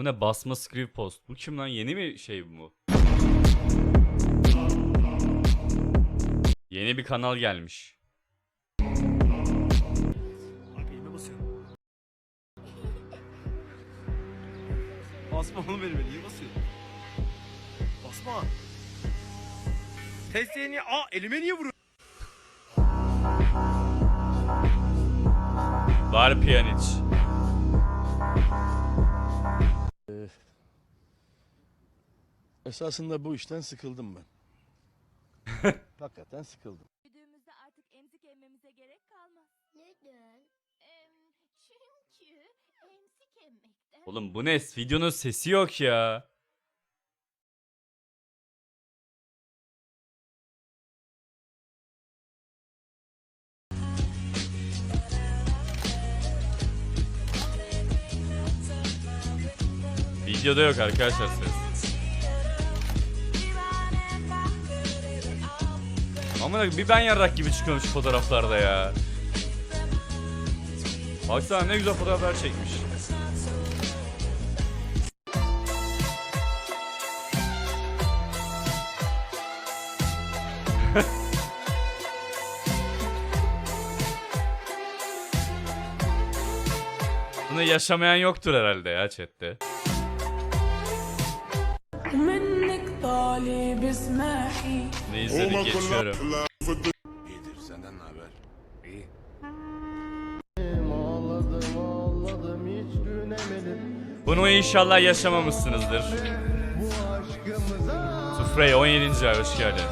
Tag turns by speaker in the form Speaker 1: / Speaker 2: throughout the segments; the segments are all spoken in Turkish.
Speaker 1: Bu ne basma script post. Bu kim lan yeni mi şey bu? Yeni bir kanal gelmiş.
Speaker 2: Basma oğlum elime niye basıyor? Basma. Testiye niye? Aa elime niye vuruyor?
Speaker 1: Var Pjanic.
Speaker 3: Esasında bu işten sıkıldım ben. Hakikaten sıkıldım.
Speaker 4: Büyüdüğümüzde artık emzik emmemize gerek kalmaz.
Speaker 5: Neden? Em, çünkü emzik emmekten
Speaker 1: Oğlum bu ne? Videonun sesi yok ya. Videoda yok arkadaşlar ses. Ama bir ben yarrak gibi çıkıyorum şu fotoğraflarda ya. Baksana ne güzel fotoğraflar çekmiş. Bunu yaşamayan yoktur herhalde ya chatte. Ne izledik geçiyorum.
Speaker 3: İyidir senden ne haber? İyi. Ağladım ağladım hiç gülemedim.
Speaker 1: Bunu inşallah yaşamamışsınızdır. Sufrey 17. ay hoş geldin.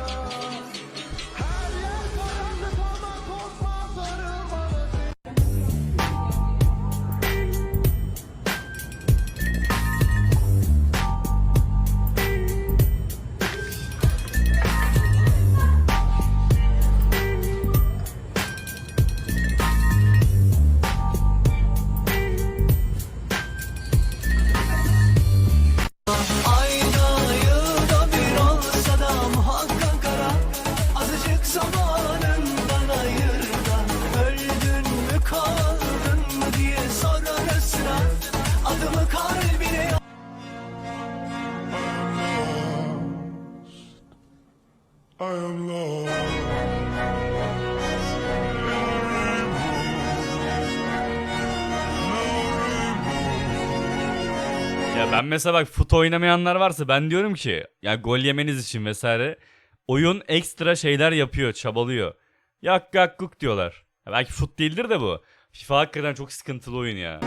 Speaker 1: Ya ben mesela bak fut oynamayanlar varsa ben diyorum ki ya gol yemeniz için vesaire oyun ekstra şeyler yapıyor, çabalıyor. Yak yak kuk diyorlar. Ya belki fut değildir de bu. FIFA hakikaten çok sıkıntılı oyun ya.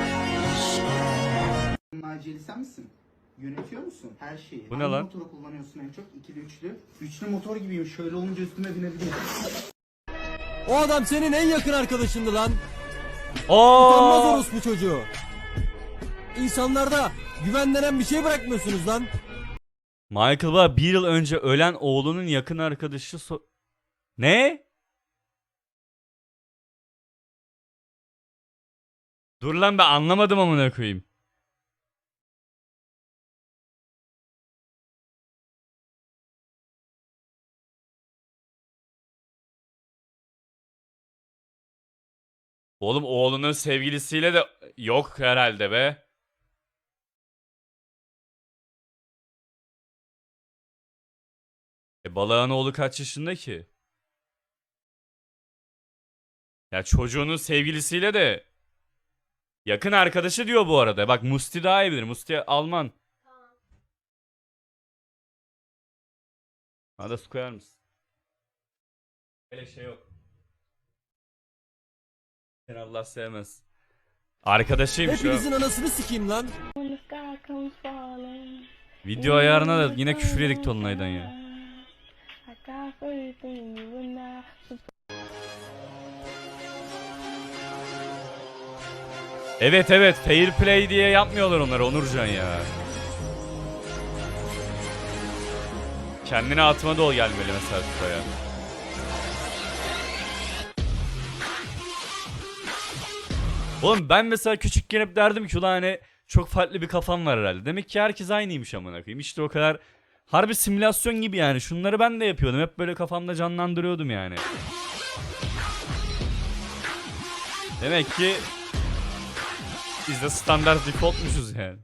Speaker 6: Naciye'li sen misin? Yönetiyor musun her şeyi?
Speaker 1: Bu ne
Speaker 6: Hangi
Speaker 1: lan?
Speaker 6: motoru kullanıyorsun en çok? İkili üçlü. Üçlü motor gibiyim. Şöyle olunca üstüme binebiliyorum.
Speaker 7: O adam senin en yakın arkadaşındı lan. Utanmaz
Speaker 1: Oo!
Speaker 7: orospu çocuğu. İnsanlarda güven denen bir şey bırakmıyorsunuz lan.
Speaker 1: Michael Bay bir yıl önce ölen oğlunun yakın arkadaşı so- Ne? Dur lan ben anlamadım amına koyayım. Oğlum oğlunun sevgilisiyle de yok herhalde be. E balağın oğlu kaç yaşında ki? Ya çocuğunun sevgilisiyle de yakın arkadaşı diyor bu arada. Bak Musti daha iyi bilir. Musti Alman. Bana da su koyar mısın? Öyle şey yok. Seni Allah sevmez. Arkadaşıymış o.
Speaker 7: Hepinizin anasını sikeyim lan.
Speaker 1: Video ayarına da yine küfür yedik Tolunay'dan ya. Evet evet fair play diye yapmıyorlar onları Onurcan ya. Kendine atma da o gelmeli mesela FIFA'ya. Oğlum ben mesela küçükken hep derdim ki ulan hani çok farklı bir kafam var herhalde. Demek ki herkes aynıymış amına koyayım. İşte o kadar harbi simülasyon gibi yani. Şunları ben de yapıyordum. Hep böyle kafamda canlandırıyordum yani. Demek ki biz de standart defaultmuşuz yani.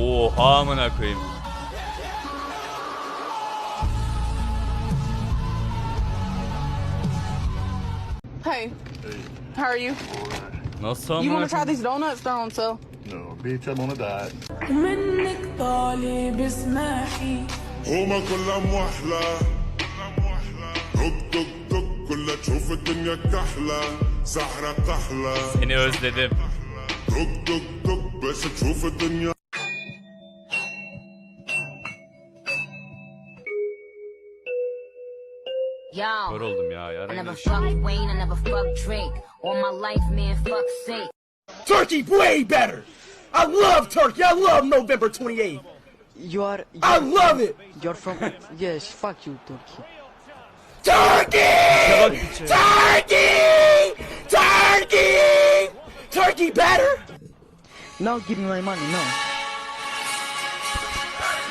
Speaker 1: Oha amına koyayım.
Speaker 8: Hey, how are you?
Speaker 1: Nasıl
Speaker 8: You want
Speaker 1: amına
Speaker 8: to try
Speaker 1: koyayım?
Speaker 8: these donuts? They're on sale.
Speaker 3: No, bitch, I'm on a diet.
Speaker 8: ومنك طالب اسمحي
Speaker 9: هما كلها موحلة دق دق دق كلها تشوف الدنيا كحلة سحرة كحلة
Speaker 1: Seni özledim.
Speaker 9: دق دق دق بس تشوف الدنيا
Speaker 1: Kör
Speaker 5: Yo,
Speaker 1: oldum ya.
Speaker 5: I never
Speaker 1: görüşürüz.
Speaker 5: fucked Wayne, I never fucked Drake. All my life, man, fuck's sake.
Speaker 10: Turkey way better. I love turkey. I love November 28th.
Speaker 6: You are...
Speaker 10: I love it.
Speaker 6: You're from... Yes, fuck you Turkey.
Speaker 10: Turkey! Turkey! Turkey! Turkey better.
Speaker 6: No, give me my money, no.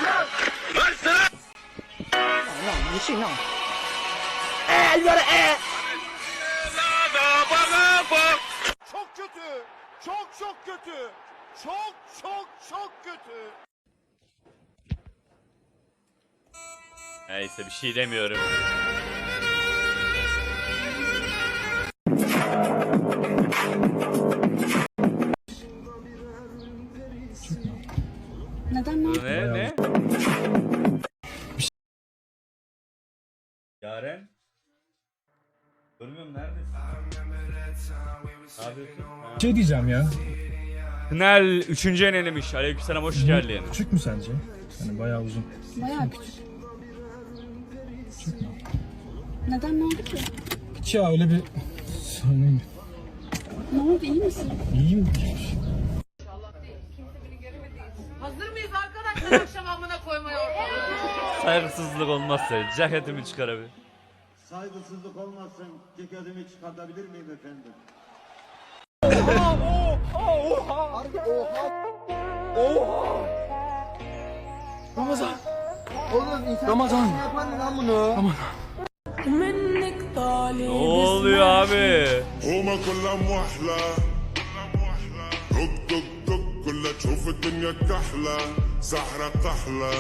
Speaker 6: No, no, you see, no.
Speaker 10: You gotta add.
Speaker 2: Çok kötü. Çok çok kötü. Çok çok çok kötü.
Speaker 1: Neyse bir şey demiyorum.
Speaker 7: Şey diyeceğim ya.
Speaker 1: Tünel 3. enelemiş. Aleykümselam hoş geldin.
Speaker 7: Küçük mü sence? Yani bayağı uzun.
Speaker 4: Bayağı küçük. Neden ne oldu ki?
Speaker 7: Hiç ya öyle bir... Sanırım.
Speaker 4: Ne oldu iyi misin?
Speaker 7: İyiyim.
Speaker 8: Hazır mıyız arkadaşlar akşam amına koymaya
Speaker 1: Saygısızlık olmazsa ceketimi çıkar abi.
Speaker 3: Saygısızlık olmasın, ceketimi çıkartabilir miyim efendim?
Speaker 8: ومنك طالب
Speaker 1: Ne oluyor abi?
Speaker 9: هما كلها موحلة دق دق دق كلها تشوف الدنيا كحلة سحرة كحلة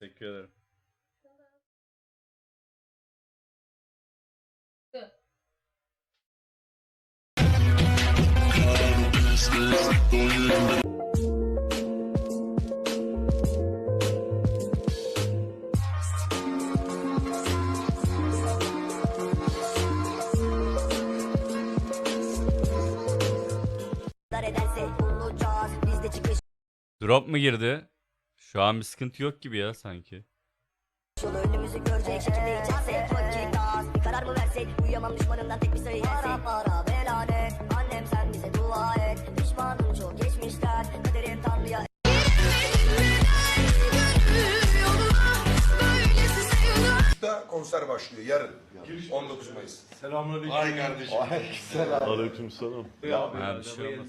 Speaker 1: Teşekkür ederim. Drop mu girdi? Şu an bir sıkıntı yok gibi ya sanki.
Speaker 5: Önümüzü görecek şekilde içersek Vakit az bir karar mı versek Uyuyamam düşmanımdan tek bir sayı yersek Para para belanet Annem sen bize dua et Pişmanım çok geçmişler Kaderim tanrıya
Speaker 3: konser başlıyor yarın. 19 Mayıs. Ay kardeşim.
Speaker 9: Aleykümselam
Speaker 1: Ha, bir şey olmaz.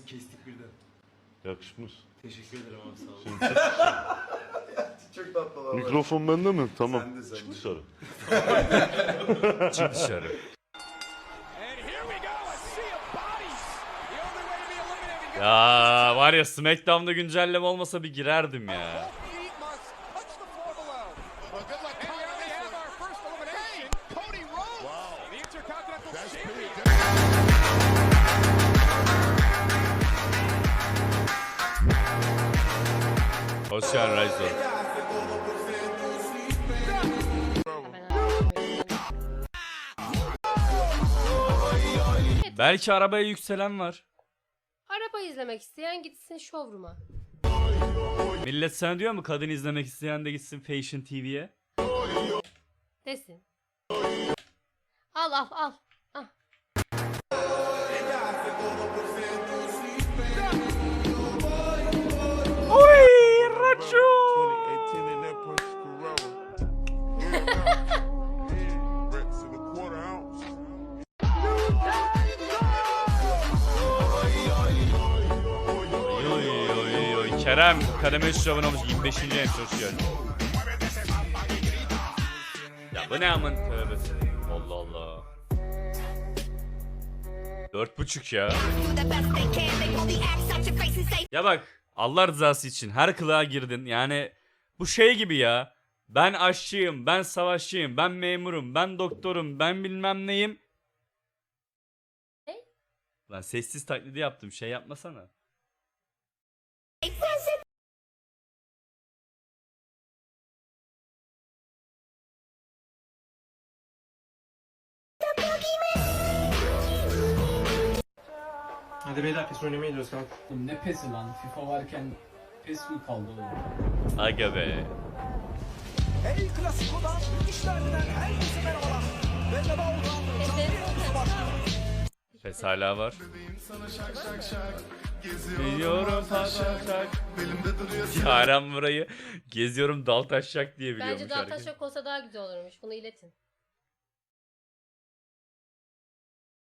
Speaker 9: Yakışmış.
Speaker 3: Çok tatlı
Speaker 9: Mikrofon bende mi? Tamam. Çık dışarı.
Speaker 1: Çık dışarı. Ya var ya Smackdown'da güncelleme olmasa bir girerdim ya. Hoş geldin Raizo. Belki arabaya yükselen var.
Speaker 4: Araba izlemek isteyen gitsin showroom'a.
Speaker 1: Millet sana diyor mu kadın izlemek isteyen de gitsin Fashion TV'ye?
Speaker 4: Desin. Al al al.
Speaker 1: Kademe 3 abone olmuş 25. en geldin. Ya bu ne amın tövbesi. Allah Allah. Dört buçuk ya. Ya bak Allah rızası için her kılığa girdin. Yani bu şey gibi ya. Ben aşçıyım, ben savaşçıyım, ben memurum, ben doktorum, ben bilmem neyim.
Speaker 11: Ne?
Speaker 1: Lan sessiz taklidi yaptım şey yapmasana.
Speaker 12: Hadi beyler pes oynamaya gidiyoruz kanka.
Speaker 13: Ne pesi lan? FIFA varken pes mi kaldı oğlum?
Speaker 1: Aga be.
Speaker 7: El Clasico'dan işlerden herkese merhabalar. Ben de
Speaker 1: Pes hala var. Geziyorum taşak. Yaren burayı geziyorum dal taşak diye biliyormuş
Speaker 11: Bence
Speaker 1: herkes.
Speaker 11: taşak olsa daha güzel olurmuş. Bunu iletin.